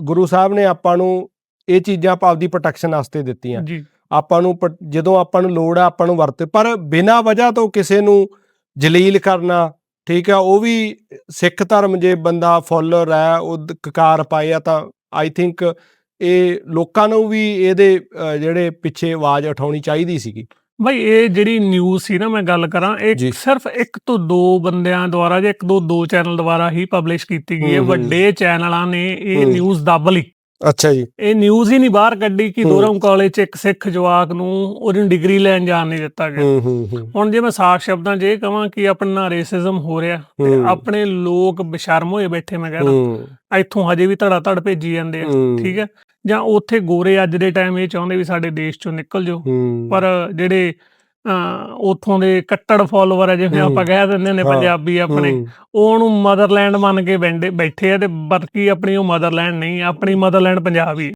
ਗੁਰੂ ਸਾਹਿਬ ਨੇ ਆਪਾਂ ਨੂੰ ਇਹ ਚੀਜ਼ਾਂ ਆਪਾਂ ਆਪਦੀ ਪ੍ਰੋਟੈਕਸ਼ਨ ਵਾਸਤੇ ਦਿੱਤੀਆਂ। ਜੀ। ਆਪਾਂ ਨੂੰ ਜਦੋਂ ਆਪਾਂ ਨੂੰ ਲੋੜ ਆ ਆਪਾਂ ਨੂੰ ਵਰਤੇ ਪਰ ਬਿਨਾਂ ਵਜ੍ਹਾ ਤੋਂ ਕਿਸੇ ਨੂੰ ਜਲੀਲ ਕਰਨਾ ਠੀਕ ਆ ਉਹ ਵੀ ਸਿੱਖ ਧਰਮ ਜੇ ਬੰਦਾ ਫੋਲੋਅਰ ਹੈ ਉਹ ਦ- ਕਕਾਰ ਪਾਏ ਆ ਤਾਂ ਆਈ ਥਿੰਕ ਇਹ ਲੋਕਾਂ ਨੂੰ ਵੀ ਇਹਦੇ ਜਿਹੜੇ ਪਿੱਛੇ ਆਵਾਜ਼ ਉਠਾਉਣੀ ਚਾਹੀਦੀ ਸੀਗੀ। ਭਾਈ ਇਹ ਜਿਹੜੀ ਨਿਊਜ਼ ਸੀ ਨਾ ਮੈਂ ਗੱਲ ਕਰਾਂ। ਇਹ ਸਿਰਫ ਇੱਕ ਤੋਂ ਦੋ ਬੰਦਿਆਂ ਦੁਆਰਾ ਜਾਂ ਇੱਕ ਦੋ ਦੋ ਚੈਨਲ ਦੁਆਰਾ ਹੀ ਪਬਲਿਸ਼ ਕੀਤੀ ਗਈ ਹੈ। ਵੱਡੇ ਚੈਨਲਾਂ ਨੇ ਇਹ। ਨਿਊਜ਼ ਦੱਬ ਲਈ ਅੱਛਾ ਜੀ। ਇਹ ਨਿਊਜ਼ ਹੀ ਨਹੀਂ ਬਾਹਰ ਕੱਢੀ ਕਿ। ਦੋਰਮ ਕਾਲਜ 'ਚ ਇੱਕ ਸਿੱਖ ਜਵਾਕ ਨੂੰ ਉਹਦੀ ਡਿਗਰੀ ਲੈਣ ਜਾਣ ਨਹੀਂ ਦਿੱਤਾ ਗਿਆ। ਹੁਣ ਜੇ ਮੈਂ ਸਾਫ਼ ਸ਼ਬਦਾਂ 'ਚ ਇਹ ਕਹਾਂ ਕਿ ਆਪਣਾ ਰੇਸਿਜ਼ਮ ਹੋ ਰਿਹਾ ਤੇ। ਆਪਣੇ ਲੋਕ ਬੇਸ਼ਰਮ ਹੋਏ ਬੈਠੇ ਮੈਂ ਕਹਿੰਦਾ ਇੱਥੋਂ ਹਜੇ ਵੀ ਧੜਾ ਧੜ ਭੇਜੀ ਜਾਂਦੇ ਆ। ਠੀਕ ਹੈ? ਜਾਂ ਉੱਥੇ ਗੋਰੇ ਅੱਜ ਦੇ ਟਾਈਮ ਇਹ ਚਾਹੁੰਦੇ ਵੀ ਸਾਡੇ ਦੇਸ਼ ਚੋਂ ਨਿਕਲ ਜਾਓ। ਪਰ ਜਿਹੜੇ ਉਥੋਂ ਦੇ ਕੱਟੜ ਫਾਲੋਅਰ ਆ ਜਿਵੇਂ ਹੂੰ। ਆਪਾਂ ਕਹਿ ਦਿੰਦੇ ਨੇ ਹਾਂ। ਪੰਜਾਬੀ ਆਪਣੇ ਹੂੰ। ਉਹ ਉਹਨੂੰ ਮਦਰਲੈਂਡ ਮੰਨ ਕੇ ਬੈਠੇ ਆ ਤੇ ਬਲਕਿ ਆਪਣੀ ਉਹ ਮਦਰਲੈਂਡ ਨਹੀਂ ਆਪਣੀ ਮਦਰਲੈਂਡ ਪੰਜਾਬ ਹੀ ਹੈ।